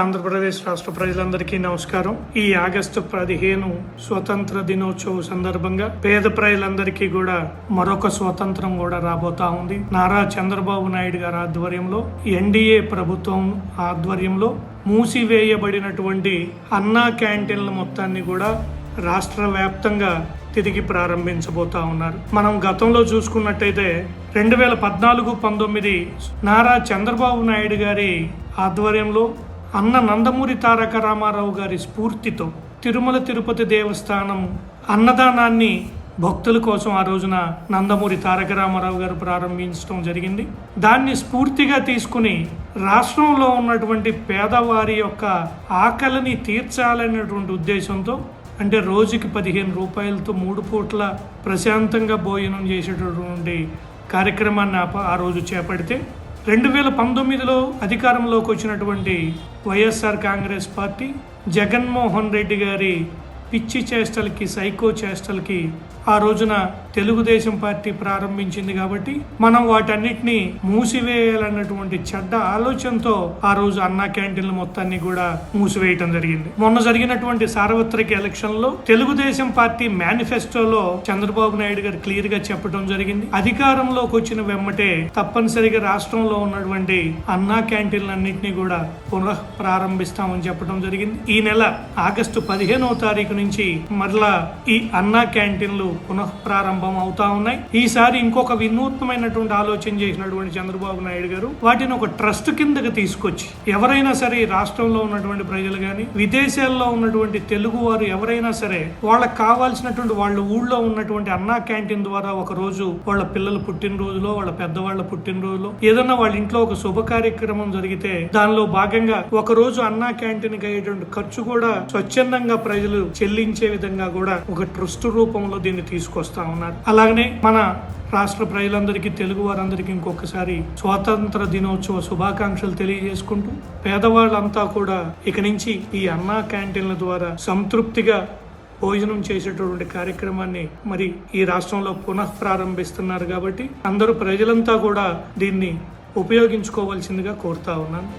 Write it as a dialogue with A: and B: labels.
A: ఆంధ్రప్రదేశ్ రాష్ట్ర ప్రజలందరికీ నమస్కారం. ఈ ఆగస్టు పదిహేను స్వతంత్ర దినోత్సవం సందర్భంగా పేద ప్రజలందరికీ కూడా మరొక స్వతంత్రం కూడా రాబోతా ఉంది. నారా చంద్రబాబు నాయుడు గారి ఆధ్వర్యంలో ఎన్డీఏ ప్రభుత్వం ఆధ్వర్యంలో మూసివేయబడినటువంటి అన్నా క్యాంటీన్ల మొత్తాన్ని కూడా రాష్ట్ర వ్యాప్తంగా తిరిగి ప్రారంభించబోతా ఉన్నారు. మనం గతంలో చూసుకున్నట్టయితే రెండు వేల పద్నాలుగు పంతొమ్మిది నారా చంద్రబాబు నాయుడు గారి ఆధ్వర్యంలో అన్న నందమూరి తారక రామారావు గారి స్ఫూర్తితో తిరుమల తిరుపతి దేవస్థానం అన్నదానాన్ని భక్తుల కోసం ఆ రోజున నందమూరి తారక రామారావు గారు ప్రారంభించడం జరిగింది. దాన్ని స్ఫూర్తిగా తీసుకుని రాష్ట్రంలో ఉన్నటువంటి పేదవారి యొక్క ఆకలిని తీర్చాలనేటువంటి ఉద్దేశంతో అంటే రోజుకి పదిహేను రూపాయలతో మూడు పూట్ల ప్రశాంతంగా భోజనం చేసేటటువంటి కార్యక్రమాన్ని ఆ ఆ రోజు చేపడితే రెండు వేల పంతొమ్మిదిలో అధికారంలోకి వచ్చినటువంటి వైఎస్ఆర్ కాంగ్రెస్ పార్టీ జగన్మోహన్ రెడ్డి గారి పిచ్చి చేష్టలకి సైకో చేష్టలకి ఆ రోజున తెలుగుదేశం పార్టీ ప్రారంభించింది కాబట్టి మనం వాటన్నిటిని మూసివేయాలన్నటువంటి చెడ్డ ఆలోచనతో ఆ రోజు అన్నా క్యాంటీన్ల మొత్తాన్ని కూడా మూసివేయటం జరిగింది. మొన్న జరిగినటువంటి సార్వత్రిక ఎలక్షన్లో తెలుగుదేశం పార్టీ మేనిఫెస్టోలో చంద్రబాబు నాయుడు గారు క్లియర్గా చెప్పడం జరిగింది. అధికారంలోకి వచ్చిన వెమ్మటే తప్పనిసరిగా రాష్ట్రంలో ఉన్నటువంటి అన్నా క్యాంటీన్లన్నింటినీ కూడా పునః ప్రారంభిస్తామని చెప్పడం జరిగింది. ఈ నెల ఆగస్టు పదిహేనవ తారీఖు నుంచి మరలా ఈ అన్నా క్యాంటీన్లు పునః ప్రారంభం అవుతా ఉన్నాయి. ఈసారి ఇంకొక వినూత్నమైనటువంటి ఆలోచన చేసినటువంటి చంద్రబాబు నాయుడు గారు వాటిని ఒక ట్రస్ట్ కిందకి తీసుకొచ్చి ఎవరైనా సరే ఈ రాష్ట్రంలో ఉన్నటువంటి ప్రజలు కానీ విదేశాల్లో ఉన్నటువంటి తెలుగు వారు ఎవరైనా సరే వాళ్ళకి కావాల్సినటువంటి వాళ్ళ ఊళ్ళో ఉన్నటువంటి అన్నా క్యాంటీన్ ద్వారా ఒక రోజు వాళ్ళ పిల్లల పుట్టినరోజులో వాళ్ళ పెద్దవాళ్ళ పుట్టినరోజులో ఏదన్నా వాళ్ళ ఇంట్లో ఒక శుభ కార్యక్రమం జరిగితే దానిలో భాగంగా ఒక రోజు అన్నా క్యాంటీన్కి అయ్యేటువంటి ఖర్చు కూడా స్వచ్ఛందంగా ప్రజలు చెల్లించే విధంగా కూడా ఒక ట్రస్ట్ రూపంలో దీన్ని తీసుకొస్తా ఉన్నారు. అలాగనే మన రాష్ట్ర ప్రజలందరికీ తెలుగు వారందరికీ ఇంకొకసారి స్వాతంత్ర దినోత్సవ శుభాకాంక్షలు తెలియజేసుకుంటూ పేదవాళ్ళంతా కూడా ఇక నుంచి ఈ అన్నా క్యాంటీన్ల ద్వారా సంతృప్తిగా భోజనం చేసేటటువంటి కార్యక్రమాన్ని మరి ఈ రాష్ట్రంలో పునః ప్రారంభిస్తున్నారు కాబట్టి అందరూ ప్రజలంతా కూడా దీన్ని ఉపయోగించుకోవాల్సిందిగా కోరుతా ఉన్నాను.